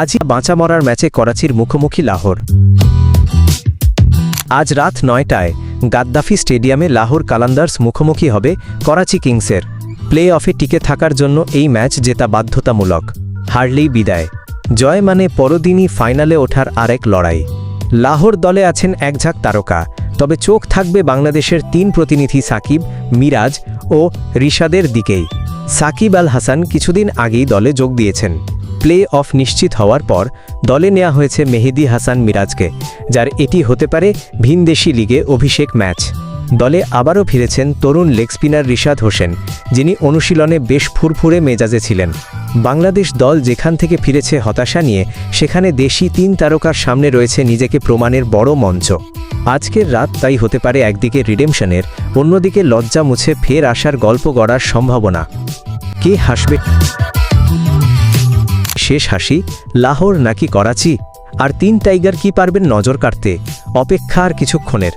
আজই বাঁচা মরার ম্যাচে করাচির মুখোমুখি লাহোর। আজ রাত নয়টায় গাদ্দাফি স্টেডিয়ামে লাহোর কালান্দার্স মুখোমুখি হবে করাচি কিংসের। প্লে অফে টিকে থাকার জন্য এই ম্যাচ জেতা বাধ্যতামূলক। হারলেই বিদায়। জয় মানে পরদিনই ফাইনালে ওঠার আরেক লড়াই। লাহোর দলে আছেন একঝাঁক তারকা, তবে চোখ থাকবে বাংলাদেশের তিন প্রতিনিধি সাকিব, মিরাজ ও রিশাদের দিকেই। সাকিব আল হাসান কিছুদিন আগেই দলে যোগ দিয়েছেন। প্লে অফ নিশ্চিত হওয়ার পর দলে নেওয়া হয়েছে মেহেদি হাসান মিরাজকে, যার এটি হতে পারে ভিনদেশি লিগে অভিষেক ম্যাচ। দলে আবারও ফিরেছেন তরুণ লেগ স্পিনার রিশাদ হোসেন, যিনি অনুশীলনে বেশ ফুরফুরে মেজাজে ছিলেন। বাংলাদেশ দল যেখান থেকে ফিরেছে হতাশা নিয়ে, সেখানে দেশি তিন তারকার সামনে রয়েছে নিজেকে প্রমাণের বড় মঞ্চ। আজকের রাত তাই হতে পারে একদিকে রিডেমশনের, অন্যদিকে লজ্জা মুছে ফের আসার গল্প গড়ার সম্ভাবনা। কে হাসবে? শেষ হাসি, লাহোর নাকি করাচি? আর তিন টাইগার কি পারবেন নজর কাটতে? অপেক্ষা আর কিছুক্ষণের।